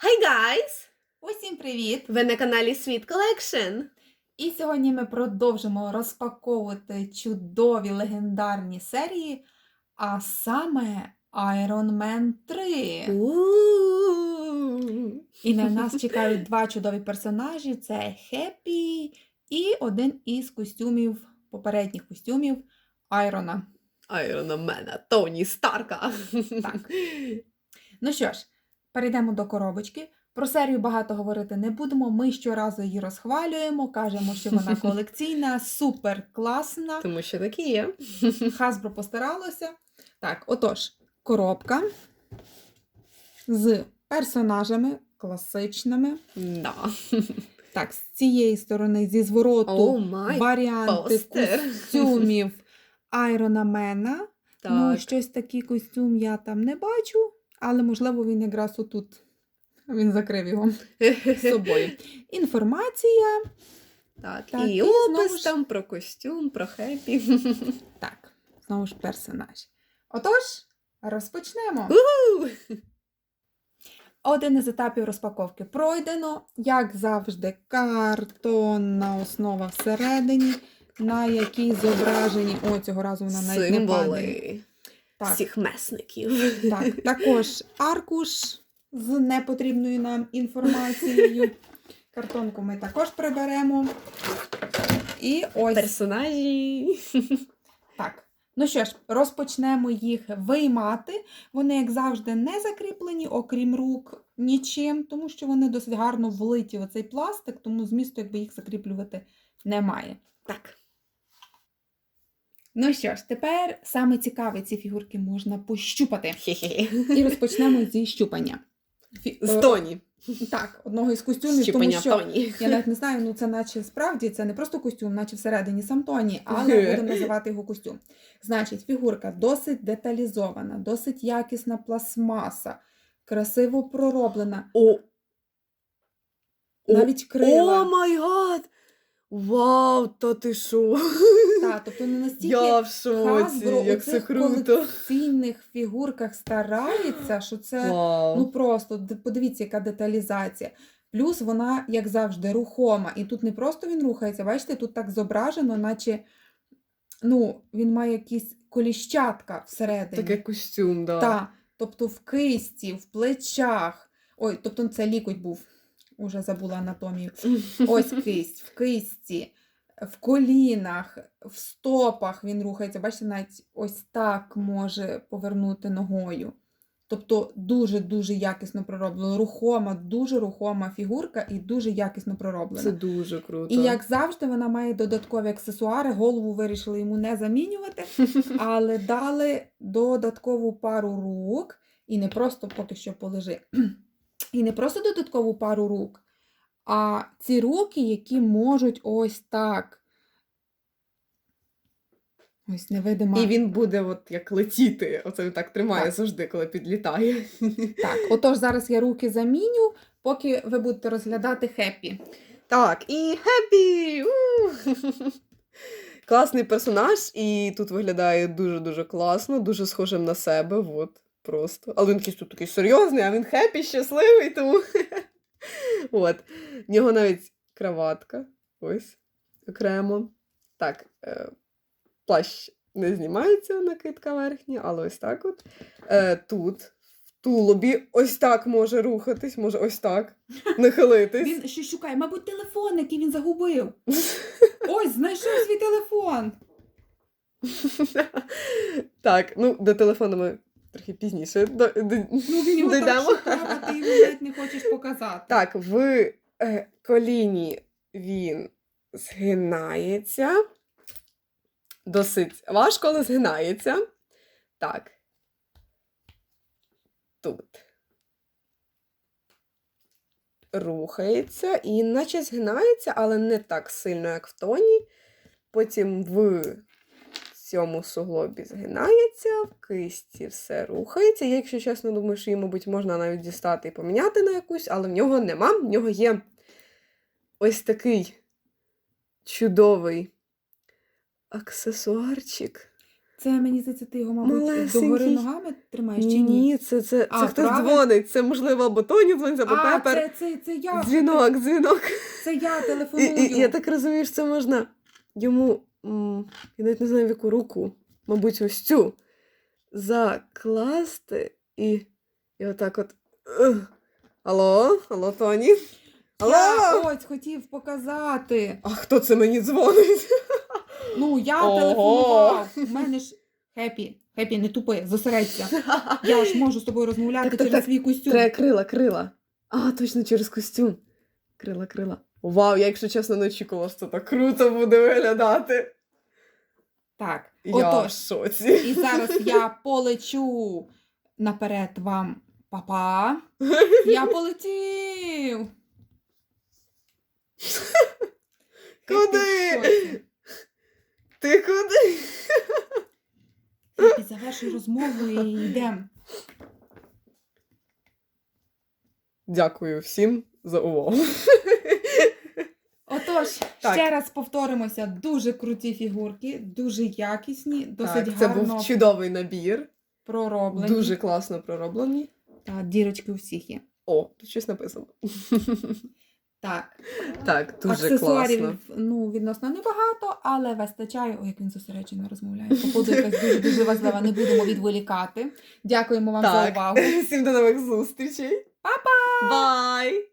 Hi guys! Усім привіт! Ви на каналі Sweet Collection. І сьогодні ми продовжимо розпаковувати чудові легендарні серії, а саме Iron Man 3. У-у-у. І на нас чекають два чудові персонажі: це Хеппі і один із костюмів, попередніх костюмів Айрона. Айрона Мена, Тоні Старка. Так. Ну що ж, перейдемо до коробочки. Про серію багато говорити не будемо. Ми щоразу її розхвалюємо, кажемо, що вона колекційна, супер класна. Тому що такі є. Hasbro постаралося. Так, отож, коробка з персонажами класичними. Да. Так, з цієї сторони, зі звороту, май. варіанти постер. костюмів Айрона Мена. Ну, щось такий костюм я там не бачу, але можливо він якраз отут. Він закрив його з собою. Інформація. Так, Так, і і опис ж- там про костюм, про хеппі. Так, знову ж персонаж. Отож, розпочнемо. У! Один із етапів розпаковки пройдено, як завжди, картонна основа всередині, на якій зображені. О, цього разу вона навіть не падає. Так, всіх месників. так, також аркуш з непотрібною нам інформацією. Картонку ми також приберемо. І ось Персонажі. так. Ну що ж, розпочнемо їх виймати. Вони, як завжди, не закріплені, окрім рук, нічим, тому що вони досить гарно влиті в цей пластик, тому змісту, якби їх закріплювати, немає. Так. Ну що ж, тепер саме цікаве, ці фігурки можна пощупати. І розпочнемо зі щупання. Фі- З е, Тоні. Так, одного із костюмів, тому Щупання що Тоні. я навіть не знаю, ну це наче справді це не просто костюм, наче всередині сам Тоні, але будемо називати його костюм. Значить, фігурка досить деталізована, досить якісна пластмаса, красиво пророблена, О, навіть крила. О май гад! Вау, та ти що? Та, тобто не настільки Я в шоці, Hasbro у як це цих круто. колекційних фігурках старається, що це Вау. Ну просто д- подивіться, яка деталізація. Плюс вона, як завжди, рухома. І тут не просто він рухається, бачите, тут так зображено, наче ну, він має якісь коліщатка всередині. Таке костюм, да. Та, тобто в кисті, в плечах. Ой, тобто це лікоть був. Уже забула анатомію. Ось кисть, в кисті, в колінах, в стопах він рухається. Бачите, навіть ось так може повернути ногою. Тобто дуже-дуже якісно пророблено. Рухома, дуже рухома фігурка і дуже якісно пророблена. Це дуже круто. І як завжди, вона має додаткові аксесуари. Голову вирішили йому не замінювати, але дали додаткову пару рук, і не просто поки що полежи. І не просто додаткову пару рук, а ці руки, які можуть ось так. Ось невидима. І він буде от як летіти. Оце він так тримає Так. завжди, коли підлітає. Так, отож, зараз я руки заміню, поки ви будете розглядати хеппі. Так, і хеппі! Класний персонаж, і тут виглядає дуже-дуже класно, дуже схожим на себе. От, просто. Але він якийсь тут такий серйозний, а він хеппі, щасливий, тому. От. В нього навіть краватка. Ось окремо. Так, е, плащ не знімається, накидка верхня, але ось так от. Е, тут, в тулубі, ось так може рухатись, може ось так нахилитись. Він щось шукає, мабуть, телефон, який він загубив. Ось, знайшов свій телефон. Так, ну до телефону ми трохи пізніше до- до- Ну, він його так шукав, а ти його навіть не хочеш показати. Так, в е, коліні він згинається. Досить важко, але згинається. Так. Тут. Рухається і наче згинається, але не так сильно, як в тоні. Потім в цьому суглобі згинається, в кисті все рухається. Я, якщо чесно, думаю, що її, мабуть, можна навіть дістати і поміняти на якусь, але в нього нема. В нього є ось такий чудовий аксесуарчик. Це мені здається, ти його, мабуть, Малесенький. догори ногами тримаєш чи ні? Ні, це, це, це А, хтось правильно? дзвонить. Це можливо або Тоні дзвонить, або А, Пепер. це, це, це я. Дзвінок, дзвінок. Це я телефоную. і, і я так розумію, що це можна йому, я навіть не знаю, в яку руку, мабуть, ось цю, закласти і, і отак от. Алло, алло, Тоні? Алло! Я ось хотів показати. А хто це мені дзвонить? Ну, я Ого. телефонував. У мене ж хепі. Хепі, не тупи, зосередься. Я ж можу з тобою розмовляти Так, так, через так. свій костюм. Треба крила, крила. А, точно через костюм. Крила, крила. Вау, я, якщо чесно, не очікувала, що так круто буде виглядати. Так, Я в шоці. І зараз я полечу наперед вам. Папа. Я полетів. Куди? Ти куди? Хепі, завершуй розмову і йдемо. Дякую всім за увагу. Отож, Так. ще раз повторимося: дуже круті фігурки, дуже якісні, досить Так, це гарно був чудовий набір. пророблені. Дуже класно пророблені. Та дірочки у всіх є. О, тут щось написано. Так, Так, дуже аксесуарів класно. ну, відносно небагато, але вистачає. Ой, як він зосереджено розмовляє. Походу, якась дуже дуже важлива. Не будемо відволікати. Дякуємо вам за увагу. Всім до нових зустрічей. Па-па! Бай!